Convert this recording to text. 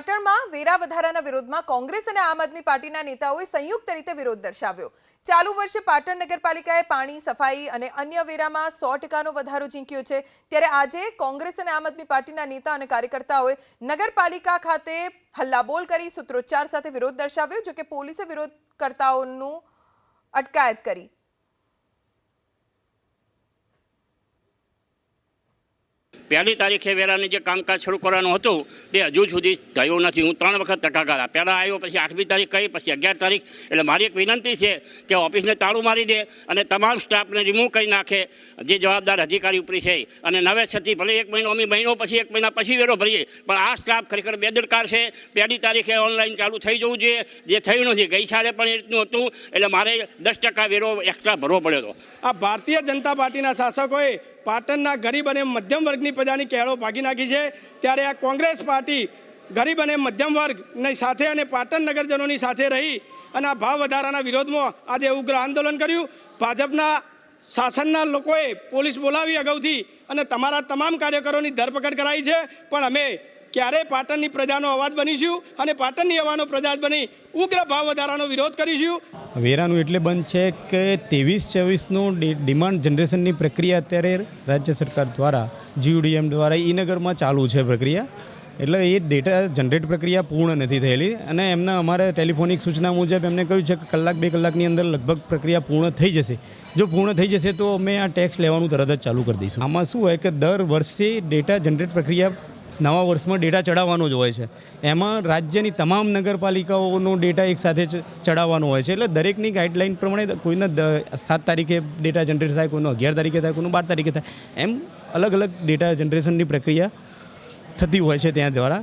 પાટણમાં વેરા વધારાના વિરોધમાં કોંગ્રેસ અને આમ આદમી પાર્ટીના નેતાઓએ સંયુક્ત રીતે વિરોધ દર્શાવ્યો. ચાલુ વર્ષે પાટણ નગરપાલિકાએ પાણી, સફાઈ અને અન્ય વેરામાં સો ટકાનો વધારો ઝીંક્યો છે. ત્યારે આજે કોંગ્રેસ અને આમ આદમી પાર્ટીના નેતા અને કાર્યકર્તાઓએ નગરપાલિકા ખાતે હલ્લાબોલ કરી સૂત્રોચ્ચાર સાથે વિરોધ દર્શાવ્યો, જોકે પોલીસે વિરોધકર્તાઓનું અટકાયત કરી. પહેલી તારીખે વેરાને જે કામકાજ શરૂ કરવાનું હતું, તે હજુ સુધી થયું નથી. હું ત્રણ વખત ટકાકાર પહેલાં આવ્યો, પછી આઠમી તારીખ કહી પછી અગિયાર તારીખ. એટલે મારી એક વિનંતી છે કે ઓફિસને તાળું મારી દે અને તમામ સ્ટાફને રિમૂવ કરી નાખે. જે જવાબદાર અધિકારી ઉપરી છે. અને નવે છતી ભલે એક મહિનો, અમે મહિનો પછી, એક મહિના પછી વેરો ભરીએ, પણ આ સ્ટાફ ખરેખર બેદરકાર છે. પહેલી તારીખે ઓનલાઈન ચાલુ થઈ જવું જોઈએ. જે થયું નથી, ગઈ સાલે પણ એ રીતનું હતું. એટલે મારે દસ ટકા વેરો એક્સ્ટ્રા ભરવો પડ્યો હતો. આ ભારતીય જનતા પાર્ટીના શાસકોએ પાટણના ગરીબ અને મધ્યમ વર્ગની પ્રજાની કેળો ભાગી નાખી છે. ત્યારે આ કોંગ્રેસ પાર્ટી ગરીબ અને મધ્યમ વર્ગની સાથે અને પાટણ નગરજનોની સાથે રહી અને આ ભાવ વધારાના વિરોધમાં આજે ઉગ્ર આંદોલન કર્યું. ભાજપના શાસનના લોકોએ પોલીસ બોલાવી અગાઉથી અને તમારા તમામ કાર્યકરોની ધરપકડ કરાઈ છે. પણ અમે ક્યારેય પાટણની પ્રજાનો અવાજ બનીશું અને પાટણની અવાનો પ્રજા બની ઉગ્ર ભાવ વધારાનો વિરોધ કરીશું. વેરાનું એટલે બંધ છે કે ત્રેવીસ ચોવીસનું ડિમાન્ડ જનરેશનની પ્રક્રિયા અત્યારે રાજ્ય સરકાર દ્વારા, જીયુડીએમ દ્વારા ઈનગરમાં ચાલુ છે પ્રક્રિયા. એટલે એ ડેટા જનરેટ પ્રક્રિયા પૂર્ણ નથી થયેલી અને એમના અમારે ટેલિફોનિક સૂચના મુજબ એમને કહ્યું છે કે કલાક, બે કલાકની અંદર લગભગ પ્રક્રિયા પૂર્ણ થઈ જશે. જો પૂર્ણ થઈ જશે તો અમે આ ટેક્સ લેવાનું તરત જ ચાલુ કરી દઈશું. આમાં શું હોય કે દર વર્ષે ડેટા જનરેટ પ્રક્રિયા નવા વર્ષમાં ડેટા ચડાવવાનો જ હોય છે. એમાં રાજ્યની તમામ નગરપાલિકાઓનો ડેટા એક સાથે ચ- ચડાવવાનો હોય છે. એટલે દરેકની ગાઈડલાઇન પ્રમાણે કોઈને સાત તારીખે ડેટા જનરેટ થાય, કોઈનો અગિયાર તારીખે થાય, કોઈનું બાર તારીખે થાય. એમ અલગ અલગ ડેટા જનરેશનની પ્રક્રિયા થતી હોય છે ત્યાં દ્વારા.